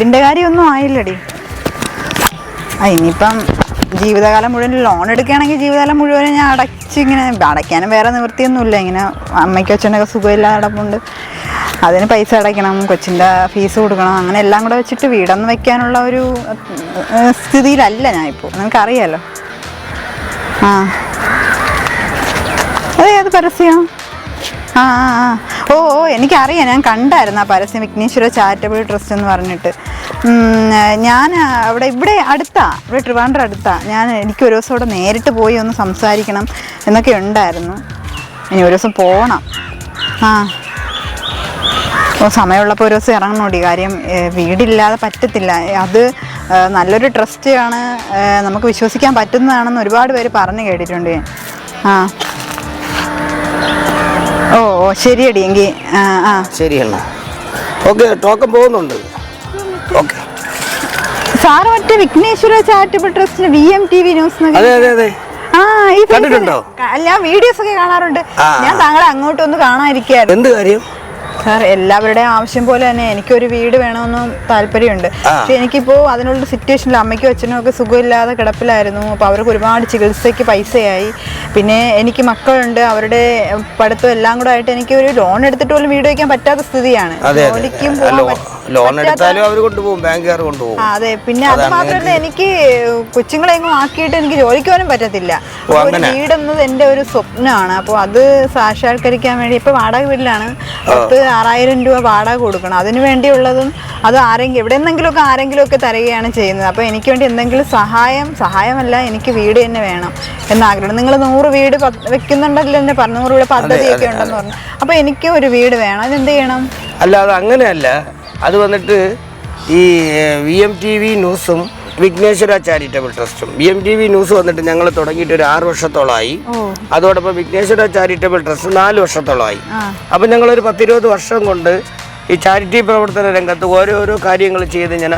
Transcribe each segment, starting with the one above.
ഇതിന്റെ കാര്യമൊന്നും ആയില്ലടി. ആ ഇനിയിപ്പം ജീവിതകാലം മുഴുവൻ ലോൺ എടുക്കുകയാണെങ്കിൽ ജീവിതകാലം മുഴുവൻ ഞാൻ അടച്ച് ഇങ്ങനെ അടയ്ക്കാനും വേറെ നിവൃത്തിയൊന്നുമില്ല. ഇങ്ങനെ അമ്മയ്ക്കും അച്ഛനൊക്കെ സുഖമില്ലാതെ അടപ്പുണ്ട് അതിന് പൈസ അടയ്ക്കണം കൊച്ചിന്റെ ഫീസ് കൊടുക്കണം അങ്ങനെ എല്ലാം കൂടെ വെച്ചിട്ട് വീടൊന്നും വെക്കാനുള്ള ഒരു സ്ഥിതിയിലല്ല ഞാൻ ഇപ്പോൾ നിനക്കറിയാലോ? ആ. അത് പരസ്യം. ആ ആ ആ. ഓ എനിക്കറിയാം ഞാൻ കണ്ടായിരുന്നു ആ പരസ്യം വിഘ്നേശ്വര ചാരിറ്റബിൾ ട്രസ്റ്റ് എന്ന് പറഞ്ഞിട്ട്. ഞാൻ അവിടെ ഇവിടെ അടുത്താ ഇവിടെ ട്രിവാൻഡ്രം അടുത്താ. ഞാൻ എനിക്ക് ഒരു ദിവസം അവിടെ നേരിട്ട് പോയി ഒന്ന് സംസാരിക്കണം എന്നൊക്കെ ഉണ്ടായിരുന്നു. ഇനി ഒരു ദിവസം പോകണം ആ. ഓ സമയമുള്ളപ്പോൾ ഒരു ദിവസം ഇറങ്ങണോടി. കാര്യം വീടില്ലാതെ പറ്റത്തില്ല. അത് നല്ലൊരു ട്രസ്റ്റാണ് നമുക്ക് വിശ്വസിക്കാൻ പറ്റുന്നതാണെന്ന് ഒരുപാട് പേര് പറഞ്ഞു കേട്ടിട്ടുണ്ട്. ആ. ഓ ഓ ശരിയടി എങ്കിൽ ആ ആ. ശരിയല്ല ഓക്കെ ടോക്കൺ പോകുന്നുണ്ട്. ഓക്കെ. സാറ് മറ്റേ Vighneshwara charitable ട്രസ്റ്റിന് V M T V news അതെ അതെ അതെ. ആ ഈ കണ്ടിട്ടുണ്ടോ? അല്ല ഞാൻ വീഡിയോസ് ഒക്കെ കാണാറുണ്ട്. ആ. ഞാൻ താങ്കളെ അങ്ങോട്ടൊന്ന് കാണാതിരിക്കുകയായിരുന്നു എന്ത് കാര്യം? സാർ എല്ലാവരുടെയും ആവശ്യം പോലെ തന്നെ എനിക്കൊരു വീട് വേണമെന്നും താല്പര്യമുണ്ട്. പക്ഷെ എനിക്കിപ്പോ അതിനുള്ള സിറ്റുവേഷനിൽ അമ്മയ്ക്കും അച്ഛനും ഒക്കെ സുഖമില്ലാതെ കിടപ്പിലായിരുന്നു. അപ്പോൾ അവർക്ക് ഒരുപാട് ചികിത്സയ്ക്ക് പൈസയായി. പിന്നെ എനിക്ക് മക്കളുണ്ട്. അവരുടെ പഠിത്തം എല്ലാം കൂടെ ആയിട്ട് എനിക്ക് ഒരു ലോൺ എടുത്തിട്ട് പോലും വീട് വയ്ക്കാൻ പറ്റാത്ത സ്ഥിതിയാണ്. ജോലിക്കും ലോൺ പറ്റാത്ത- എടുത്താലും അവർ കൊണ്ടുപോകും. ബാങ്കുകാർ കൊണ്ടുപോകും. അതെ. പിന്നെ അത് മാത്രമല്ല എനിക്ക് കൊച്ചുങ്ങളെ എങ്ങും ആക്കിയിട്ട് എനിക്ക് ജോലിക്ക് പോലും പറ്റത്തില്ല. വീടെന്നത് എന്റെ ഒരു സ്വപ്നമാണ്. അപ്പോൾ അത് സാക്ഷാത്കരിക്കാൻ വേണ്ടി ഇപ്പോൾ വാടക വീട്ടിലാണ്. പത്ത് ആറായിരം രൂപ വാടക കൊടുക്കണം. അതിന് വേണ്ടിയുള്ളതും അത് ആരെങ്കിലും എവിടെ നിന്നെങ്കിലുമൊക്കെ ആരെങ്കിലുമൊക്കെ തരികയാണ് ചെയ്യുന്നത്. അപ്പോൾ എനിക്ക് വേണ്ടി എന്തെങ്കിലും സഹായം സഹായമല്ല എനിക്ക് വീട് തന്നെ വേണം എന്നാഗ്രഹം. നിങ്ങൾ നൂറ് വീട് വെക്കുന്നുണ്ടല്ലോ എന്നെ പറഞ്ഞു നൂറ് വീട് പദ്ധതിയൊക്കെ ഉണ്ടെന്ന് പറഞ്ഞു. അപ്പോൾ എനിക്ക് ഒരു വീട് വേണം. അതെന്ത് ചെയ്യണം? അല്ല അത് അങ്ങനെയല്ല. അത് വന്നിട്ട് ഈ വി എം ടി വി ന്യൂസും Vighneshwara charitable ട്രസ്റ്റും B M T V news വന്നിട്ട് ഞങ്ങൾ തുടങ്ങിയിട്ട് ഒരു ആറ് വർഷത്തോളമായി അതോടൊപ്പം വിഘ്നേശ്വര ചാരിറ്റബിൾ ട്രസ്റ്റ് നാല് വർഷത്തോളമായി അപ്പം അപ്പം ഞങ്ങളൊരു പത്തിരുപത് വർഷം കൊണ്ട് ഈ ചാരിറ്റി പ്രവർത്തന രംഗത്ത് ഓരോരോ കാര്യങ്ങൾ ചെയ്ത് ഞാൻ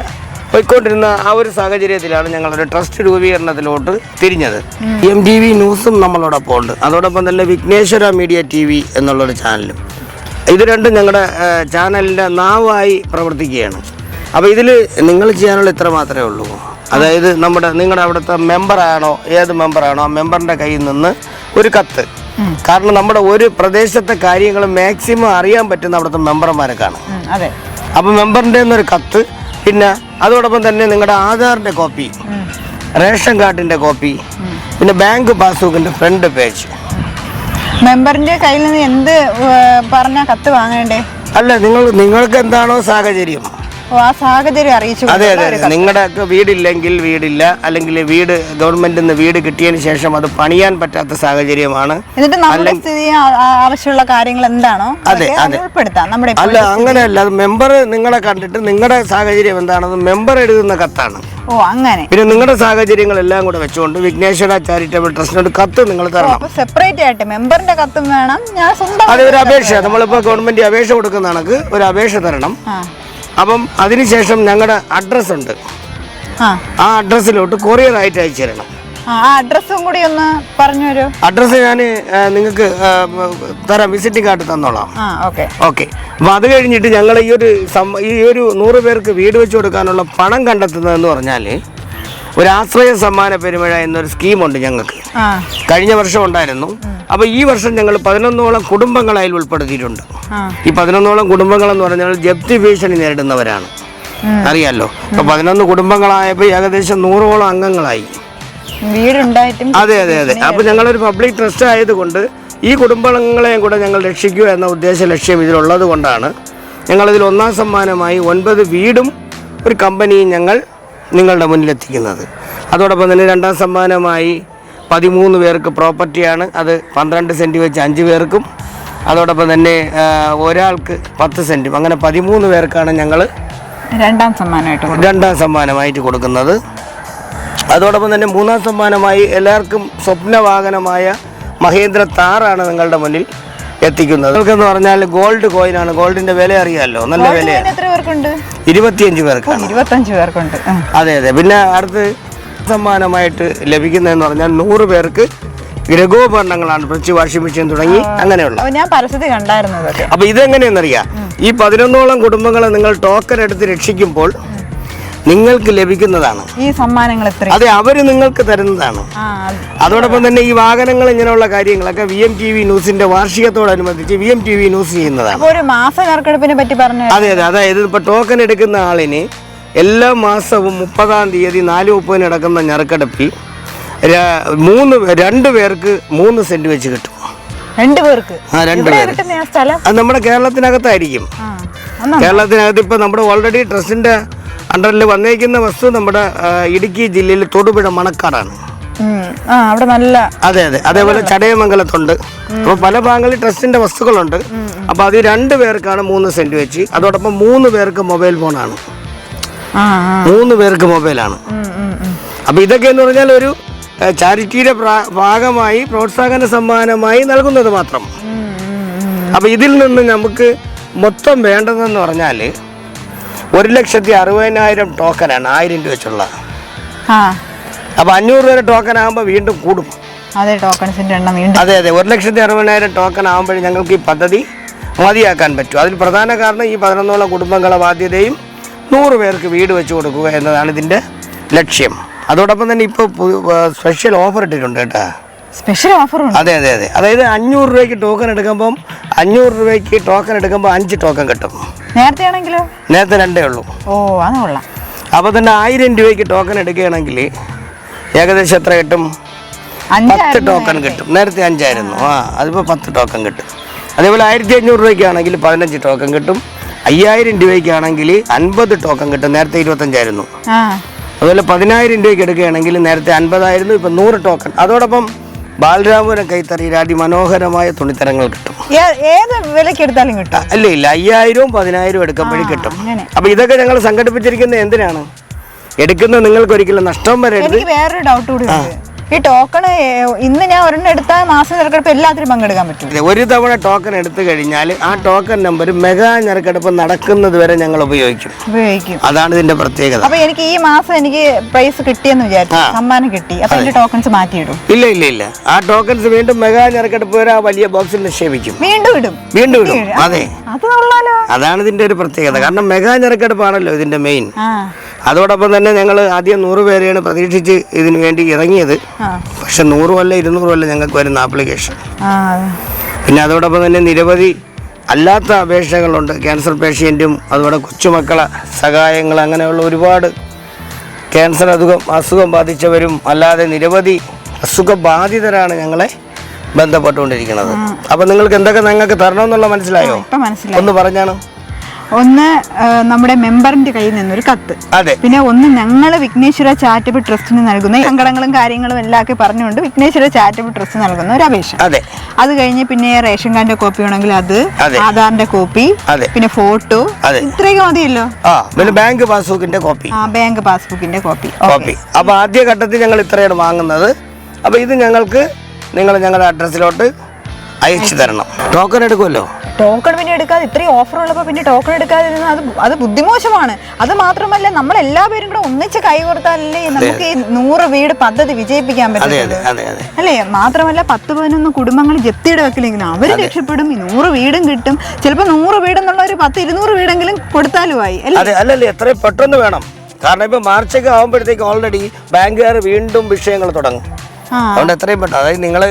പോയിക്കൊണ്ടിരുന്ന ആ ഒരു സാഹചര്യത്തിലാണ് ഞങ്ങളൊരു ട്രസ്റ്റ് രൂപീകരണത്തിലോട്ട് തിരിഞ്ഞത്. എം ടി വി ന്യൂസും നമ്മളോടൊപ്പം ഉണ്ട്. അതോടൊപ്പം തന്നെ വിഘ്നേശ്വര മീഡിയ ടി വി എന്നുള്ളൊരു ചാനലും ഇത് രണ്ടും ഞങ്ങളുടെ ചാനലിന്റെ നാവായി പ്രവർത്തിക്കുകയാണ്. അപ്പോൾ ഇതിൽ നിങ്ങൾ ചെയ്യാനുള്ള ഇത്ര മാത്രമേ ഉള്ളൂ. അതായത് നമ്മുടെ നിങ്ങളുടെ അവിടുത്തെ മെമ്പറാണോ ഏത് മെമ്പറാണോ ആ മെമ്പറിന്റെ കയ്യിൽ നിന്ന് ഒരു കത്ത്. കാരണം നമ്മുടെ ഒരു പ്രദേശത്തെ കാര്യങ്ങൾ മാക്സിമം അറിയാൻ പറ്റുന്ന അവിടുത്തെ മെമ്പർമാരെ അപ്പൊ മെമ്പറിന്റെ മെമ്പറിന്റെ ഒരു കത്ത് പിന്നെ അതോടൊപ്പം തന്നെ നിങ്ങളുടെ ആധാറിന്റെ കോപ്പി റേഷൻ കാർഡിന്റെ കോപ്പി പിന്നെ ബാങ്ക് പാസ്ബുക്കിന്റെ ഫ്രണ്ട് പേജ്. മെമ്പറിന്റെ കയ്യിൽ നിന്ന് എന്ത് പറഞ്ഞ കത്ത് വാങ്ങേണ്ടേ? അല്ല നിങ്ങൾ നിങ്ങൾക്ക് എന്താണോ സാഹചര്യം. ആ സാഹചര്യം അറിയിച്ചു അതെ അതെ നിങ്ങളുടെ വീടില്ലെങ്കിൽ വീടില്ല അല്ലെങ്കിൽ വീട് ഗവൺമെന്റിൽ നിന്ന് വീട് കിട്ടിയതിന് ശേഷം അത് പണിയാൻ പറ്റാത്ത സാഹചര്യമാണ്. എന്നിട്ട് നമ്മുടെ സ്ഥിതി ആവശ്യമുള്ള കാര്യങ്ങൾ എന്താണോ അതെ, അതെ. ഉൾപ്പെടുത്താം നമ്മുടെ അല്ല അങ്ങനെയല്ല അത് മെമ്പർ നിങ്ങളെ കണ്ടിട്ട് നിങ്ങളുടെ സാഹചര്യം എന്താണെന്ന് മെമ്പർ എഴുതുന്ന കത്താണ്. ഓ അങ്ങനെ. പിന്നെ നിങ്ങളുടെ സാഹചര്യങ്ങളെല്ലാം കൂടെ വെച്ചുകൊണ്ട് വിഘ്നേശ്വര ചാരിറ്റബിൾ ട്രസ്റ്റിനോട് കത്ത് നിങ്ങൾ തരണം. സെപ്പറേറ്റ് ആയിട്ട് മെമ്പറിന്റെ കത്തും വേണം. ഞാൻ സ്വന്തം ഒരു അപേക്ഷ നമ്മളിപ്പോ ഗവൺമെന്റ് അപേക്ഷ കൊടുക്കുന്ന കണക്ക് ഒരു അപേക്ഷ തരണം. അപ്പം അതിനുശേഷം ഞങ്ങളുടെ അഡ്രസ് ഉണ്ട്. ആ. അഡ്രസ്സിലോട്ട് കൊറിയർ ആയിട്ട് അയച്ചു തരണം. അഡ്രസ്സും കൂടി ഒന്ന് പറഞ്ഞു തരൂ. അഡ്രസ്സ് ഞാൻ നിങ്ങൾക്ക് തരാം വിസിറ്റിംഗ് കാർഡ് തന്നോളാം. ഓക്കെ ഓക്കെ അപ്പോൾ അത് കഴിഞ്ഞിട്ട് ഞങ്ങൾ ഈ ഒരു ഈ ഒരു നൂറ് പേർക്ക് വീട് വെച്ച് കൊടുക്കാനുള്ള പണം കണ്ടെത്തുന്നതെന്ന് പറഞ്ഞാൽ ഒരു ആശ്രയ സമ്മാന പെരുമഴ എന്നൊരു സ്കീമുണ്ട് ഞങ്ങൾക്ക്. കഴിഞ്ഞ വർഷം ഉണ്ടായിരുന്നു. അപ്പൊ ഈ വർഷം ഞങ്ങൾ പതിനൊന്നോളം കുടുംബങ്ങൾ അതിൽ ഉൾപ്പെടുത്തിയിട്ടുണ്ട്. ഈ പതിനൊന്നോളം കുടുംബങ്ങൾ എന്ന് പറഞ്ഞാൽ ജപ്തി ഭീഷണി നേരിടുന്നവരാണ്. അറിയാലോ? അപ്പൊ പതിനൊന്ന് കുടുംബങ്ങളായപ്പോൾ ഏകദേശം നൂറോളം അംഗങ്ങളായി. അതെ അതെ അതെ. അപ്പൊ ഞങ്ങളൊരു പബ്ലിക് ട്രസ്റ്റ് ആയതുകൊണ്ട് ഈ കുടുംബങ്ങളെയും കൂടെ ഞങ്ങൾ രക്ഷിക്കുക എന്ന ഉദ്ദേശ ലക്ഷ്യം ഇതിലുള്ളത് കൊണ്ടാണ് ഞങ്ങളിതിൽ ഒന്നാം സമ്മാനമായി ഒൻപത് വീടും ഒരു കമ്പനിയും ഞങ്ങൾ നിങ്ങളുടെ മുന്നിലെത്തിക്കുന്നത്. അതോടൊപ്പം തന്നെ രണ്ടാം സമ്മാനമായി പതിമൂന്ന് പേർക്ക് പ്രോപ്പർട്ടിയാണ്. അത് പന്ത്രണ്ട് സെന്റ് വെച്ച് അഞ്ച് പേർക്കും. അതോടൊപ്പം തന്നെ ഒരാൾക്ക് പത്ത് സെന്റും അങ്ങനെ പതിമൂന്ന് പേർക്കാണ് ഞങ്ങൾ രണ്ടാം സമ്മാനമായിട്ട് രണ്ടാം സമ്മാനമായിട്ട് കൊടുക്കുന്നത്. അതോടൊപ്പം തന്നെ മൂന്നാം സമ്മാനമായി എല്ലാവർക്കും സ്വപ്നവാഹനമായ മഹേന്ദ്ര താറാണ് നിങ്ങളുടെ മുന്നിൽ. എത്തിക്കുന്നത്. എന്ന് പറഞ്ഞാൽ ഗോൾഡ് കോയിനാണ് ഗോൾഡിന്റെ വില അറിയാമല്ലോ നല്ല വിലയാണ് ഇരുപത്തിയഞ്ച് പേർക്കാണ്. ഇരുപത്തഞ്ച് പേർക്കുണ്ട്. അതെ അതെ. പിന്നെ അടുത്ത് സമ്മാനമായിട്ട് ലഭിക്കുന്നതെന്ന് പറഞ്ഞാൽ നൂറ് പേർക്ക് ഗ്രഹോപകരണങ്ങളാണ് ഫ്രിഡ്ജ് വാഷിംഗ് മെഷീൻ തുടങ്ങി അങ്ങനെയുള്ള. ഞാൻ പരസ്യത്തിൽ കണ്ടായിരുന്നു ഇതൊക്കെ അപ്പൊ ഇതെങ്ങനെയെന്നറിയാം ഈ പതിനൊന്നോളം കുടുംബങ്ങളെ നിങ്ങൾ ടോക്കൺ എടുത്ത് രക്ഷിക്കുമ്പോൾ നിങ്ങൾക്ക് ലഭിക്കുന്നതാണ്. ഈ സമ്മാനങ്ങൾ അതെ അവർ നിങ്ങൾക്ക് തരുന്നതാണ്. അതോടൊപ്പം തന്നെ ഈ വാഹനങ്ങൾ ഇങ്ങനെയുള്ള കാര്യങ്ങളൊക്കെ വി എം ടി വി ന്യൂസിന്റെ വാർഷികത്തോടനുബന്ധിച്ച് V M T V news ചെയ്യുന്നതാണ്. ഒരു മാസ നറുക്കെടുപ്പിനെ പറ്റി പറഞ്ഞു അതെ അതെ അതായത് ഇപ്പൊ ടോക്കൺ എടുക്കുന്ന ആളിന് എല്ലാ മാസവും മുപ്പതാം തീയതി നാല് മുപ്പതിന് നടക്കുന്ന ഞെറുക്കെടുപ്പിൽ മൂന്ന് രണ്ടു പേർക്ക് മൂന്ന് സെന്റ് വെച്ച് കിട്ടും. രണ്ടു പേർക്ക്? ആ രണ്ട് പേർക്ക് അത് നമ്മുടെ കേരളത്തിനകത്തായിരിക്കും. കേരളത്തിനകത്ത് ഇപ്പൊ നമ്മുടെ ഓൾറെഡി ട്രസ്റ്റിന്റെ അണ്ടറിൽ വന്നേക്കുന്ന വസ്തു നമ്മുടെ ഇടുക്കി ജില്ലയിൽ തൊടുപുഴ മണക്കാടാണ്. അവിടെ നല്ല അതെ അതെ. അതേപോലെ ചടയമംഗലത്തുണ്ട്. അപ്പൊ പല ഭാഗങ്ങളിൽ ട്രസ്റ്റിന്റെ വസ്തുക്കളുണ്ട്. അപ്പൊ അത് രണ്ട് പേർക്കാണ് മൂന്ന് സെന്റ് വെച്ച്. അതോടൊപ്പം മൂന്ന് പേർക്ക് മൊബൈൽ ഫോണാണ്. മൂന്ന് പേർക്ക് മൊബൈലാണ്. അപ്പോൾ ഇതൊക്കെ എന്ന് പറഞ്ഞാൽ ഒരു ചാരിറ്റിയുടെ ഭാഗമായി പ്രോത്സാഹന സമ്മാനമായി നൽകുന്നത് മാത്രം. അപ്പോൾ ഇതിൽ നിന്ന് നമുക്ക് മൊത്തം വേണ്ടതെന്ന് പറഞ്ഞാൽ ഒരു ലക്ഷത്തി അറുപതിനായിരം ടോക്കനാണ് ആയിരം രൂപ വെച്ചുള്ള. അപ്പോൾ അഞ്ഞൂറ് രൂപ ടോക്കൺ ആകുമ്പോൾ വീണ്ടും കൂടും. അതെ എണ്ണം വീണ്ടും അതെ അതെ ഒരു ലക്ഷത്തി അറുപതിനായിരം ടോക്കൺ ആകുമ്പോഴേ ഞങ്ങൾക്ക് ഈ പദ്ധതി മതിയാക്കാൻ പറ്റും. അതിൽ പ്രധാന കാരണം ഈ പതിനൊന്നോളം കുടുംബങ്ങളെ ബാധ്യതയും നൂറ് പേർക്ക് വീട് വെച്ച് കൊടുക്കുക എന്നതാണ് ഇതിന്റെ ലക്ഷ്യം. അതോടൊപ്പം തന്നെ ഇപ്പോൾ സ്പെഷ്യൽ ഓഫർ ഇട്ടിട്ടുണ്ട് കേട്ടോ. സ്പെഷ്യൽ ഓഫർ അതെ അതെ അതെ. അതായത് അഞ്ഞൂറ് രൂപയ്ക്ക് ടോക്കൺ എടുക്കുമ്പം അഞ്ഞൂറ് രൂപയ്ക്ക് ടോക്കൺ എടുക്കുമ്പോൾ അഞ്ച് ടോക്കൺ കിട്ടും. നേരത്തെ ആണെങ്കിലോ നേരത്തെ രണ്ടേ ഉള്ളൂ. ഓ അത് കൊള്ളാം. അപ്പോൾ തന്നെ ആയിരം രൂപയ്ക്ക് ടോക്കൺ എടുക്കുകയാണെങ്കിൽ ഏകദേശം എത്ര കിട്ടും? പത്ത് ടോക്കൺ കിട്ടും. നേരത്തെ അഞ്ചായിരുന്നു ആ അതിപ്പോൾ പത്ത് ടോക്കൺ കിട്ടും. അതേപോലെ ആയിരത്തി അഞ്ഞൂറ് രൂപയ്ക്കാണെങ്കിൽ പതിനഞ്ച് ടോക്കൺ കിട്ടും. അയ്യായിരം രൂപയ്ക്കാണെങ്കിൽ അൻപത് ടോക്കൺ കിട്ടും. നേരത്തെ ഇരുപത്തഞ്ചായിരുന്നു. അതുപോലെ പതിനായിരം രൂപയ്ക്ക് എടുക്കുകയാണെങ്കിൽ നേരത്തെ അൻപതായിരുന്നു. ഇപ്പം നൂറ് ടോക്കൺ അതോടൊപ്പം ബാലരാമപുരം കൈത്തറിയിൽ അതിമനോഹരമായ തുണിത്തരങ്ങൾ കിട്ടും. ഏത് വിലക്ക് എടുത്താലും കിട്ടും. അല്ല ഇല്ല അയ്യായിരവും പതിനായിരവും എടുക്കുമ്പോഴും കിട്ടും. അപ്പൊ ഇതൊക്കെ ഞങ്ങൾ സംഘടിപ്പിച്ചിരിക്കുന്നത് എന്തിനാണ്? എടുക്കുന്നത് നിങ്ങൾക്ക് ഒരിക്കലും നഷ്ടം വരരുത്. എനിക്ക് വേറൊരു ഡൗട്ട് കൂടി ഈ ടോക്കൺ ഇന്ന് ഞാൻ ഒരെണ്ണം എടുത്താൽ മാസം നറുക്കെടുപ്പ് എല്ലാത്തിനും പങ്കെടുക്കാൻ പറ്റും. ഒരു തവണ ടോക്കൺ എടുത്തു കഴിഞ്ഞാൽ ആ ടോക്കൺ നമ്പർ മെഗാ ഞെറുക്കെടുപ്പ് നടക്കുന്നത് വരെ ഞങ്ങൾ ഉപയോഗിക്കും. ഉപയോഗിക്കും. അതാണ് ഇതിന്റെ പ്രത്യേകത. അപ്പൊ എനിക്ക് ഈ മാസം എനിക്ക് പ്രൈസ് കിട്ടിയെന്ന് വിചാരിച്ചു. സമ്മാനം കിട്ടി. അപ്പൊ എന്റെ ടോക്കൺസ് മാറ്റിയിടും. ഇല്ല ഇല്ല ഇല്ല. ആ ടോക്കൺസ് വീണ്ടും മെഗാ ഞെറുക്കെടുപ്പ് വരെ ആ വലിയ ബോക്സിൽ നിക്ഷേപിക്കും. വീണ്ടും ഇടും. വീണ്ടും ഇടും. അതെ. അത് അതാണ് ഇതിന്റെ ഒരു പ്രത്യേകത. കാരണം മെഗാ ഞെറുക്കെടുപ്പാണല്ലോ ഇതിന്റെ മെയിൻ അതോടൊപ്പം തന്നെ ഞങ്ങൾ ആദ്യം നൂറ് പേരെയാണ് പ്രതീക്ഷിച്ച് ഇതിനു വേണ്ടി ഇറങ്ങിയത്. പക്ഷെ നൂറും അല്ല ഇരുന്നൂറ് അല്ല ഞങ്ങൾക്ക് വരുന്ന ആപ്ലിക്കേഷൻ. പിന്നെ അതോടൊപ്പം തന്നെ നിരവധി അല്ലാത്ത അപേക്ഷകളുണ്ട്. ക്യാൻസർ പേഷ്യന്റും അതുപോലെ കൊച്ചുമക്കളെ സഹായങ്ങൾ അങ്ങനെയുള്ള ഒരുപാട് ക്യാൻസർ അസുഖം അസുഖം ബാധിച്ചവരും അല്ലാതെ നിരവധി അസുഖബാധിതരാണ് ഞങ്ങളെ ബന്ധപ്പെട്ടുകൊണ്ടിരിക്കുന്നത്. അപ്പം നിങ്ങൾക്ക് എന്തൊക്കെ ഞങ്ങൾക്ക് തരണമെന്നുള്ള മനസ്സിലായി. ഒന്ന് പറഞ്ഞാണ്. ഒന്ന് നമ്മുടെ മെമ്പറിന്റെ കയ്യിൽ നിന്നൊരു കത്ത്. അതെ. പിന്നെ ഒന്ന് ഞങ്ങൾ വിഘ്നേശ്വര ചാരിറ്റബിൾ ട്രസ്റ്റിന് നൽകുന്ന സങ്കടങ്ങളും കാര്യങ്ങളും എല്ലാം ഒക്കെ പറഞ്ഞുകൊണ്ട് വിഘ്നേശ്വര ചാരിറ്റബിൾ ട്രസ്റ്റ് നൽകുന്ന ഒരു അപേക്ഷ. അതെ. അത് കഴിഞ്ഞ് പിന്നെ റേഷൻ കാർഡിന്റെ കോപ്പി വേണമെങ്കിൽ അത്. ആധാറിന്റെ കോപ്പി. പിന്നെ ഫോട്ടോ. ഇത്രയൊക്കെ മതിയല്ലോ? പിന്നെ ബാങ്ക് പാസ്ബുക്കിന്റെ കോപ്പി. ആ ബാങ്ക് പാസ്ബുക്കിന്റെ കോപ്പി. കോപ്പി. അപ്പൊ ആദ്യ ഘട്ടത്തിൽ ഞങ്ങൾ ഇത്രയാണ് വാങ്ങുന്നത്. അപ്പൊ ഇത് ഞങ്ങൾക്ക് നിങ്ങൾ ഞങ്ങളുടെ അഡ്രസ്സിലോട്ട് അയച്ചു തരണം. ടോക്കൺ എടുക്കുമല്ലോ? ടോക്കൺ പിന്നെ എടുക്കാതെ ഇത്രയും ഓഫർ ഉള്ളപ്പോൾ പിന്നെ ടോക്കൺ എടുക്കാതിരുന്ന അത് അത് ബുദ്ധിമോശമാണ്. അത് മാത്രമല്ല നമ്മൾ എല്ലാവരും കൂടെ ഒന്നിച്ച് കൈ കൊടുത്താലല്ലേ നമുക്ക് ഈ നൂറ് വീട് പദ്ധതി വിജയിപ്പിക്കാൻ പറ്റും അല്ലേ? മാത്രമല്ല പത്ത് പതിനൊന്ന് കുടുംബങ്ങൾ ജപ്തിയുടെ വെക്കില്ലെങ്കിലും അവർ രക്ഷപ്പെടും ഈ നൂറ് വീടും കിട്ടും. ചിലപ്പോൾ നൂറ് വീടെന്നുള്ള ഒരു പത്ത് ഇരുന്നൂറ് വീടെങ്കിലും കൊടുത്താലും ആയി അല്ലേ? അല്ലല്ലേ എത്രയും പെട്ടെന്ന് വേണം. കാരണം ഇപ്പൊ മാർച്ചൊക്കെ ആകുമ്പോഴത്തേക്ക് ഓൾറെഡി ബാങ്കുകാർ വീണ്ടും വിഷയങ്ങൾ തുടങ്ങും. അതുകൊണ്ട് എത്രയും പെട്ടെന്ന് അതായത് നിങ്ങൾ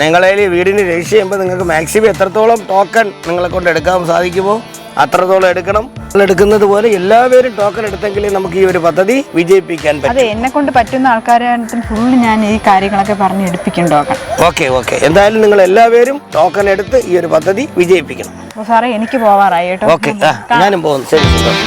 നിങ്ങളതിൽ വീടിന് രജിസ്റ്റർ ചെയ്യുമ്പോൾ നിങ്ങൾക്ക് മാക്സിമം എത്രത്തോളം ടോക്കൺ നിങ്ങളെ കൊണ്ട് എടുക്കാൻ സാധിക്കുമോ അത്രത്തോളം എടുക്കണം. എടുക്കുന്നത് പോലെ എല്ലാവരും ടോക്കൺ എടുത്തെങ്കിലേ നമുക്ക് ഈ ഒരു പദ്ധതി വിജയിപ്പിക്കാൻ പറ്റും. അതെ എന്നെ കൊണ്ട് പറ്റുന്ന ആൾക്കാരുടെ ഫുള്ള് ഞാൻ ഈ കാര്യങ്ങളൊക്കെ പറഞ്ഞ് എടുപ്പിക്കും ടോക്കൺ ഓക്കെ ഓക്കെ എന്തായാലും നിങ്ങൾ എല്ലാവരും ടോക്കൺ എടുത്ത് ഈ ഒരു പദ്ധതി വിജയിപ്പിക്കണം. സാറേ എനിക്ക് പോവാറായി കേട്ടോ. ഓക്കെ ഞാനും പോകുന്നു. ശരി ശരി.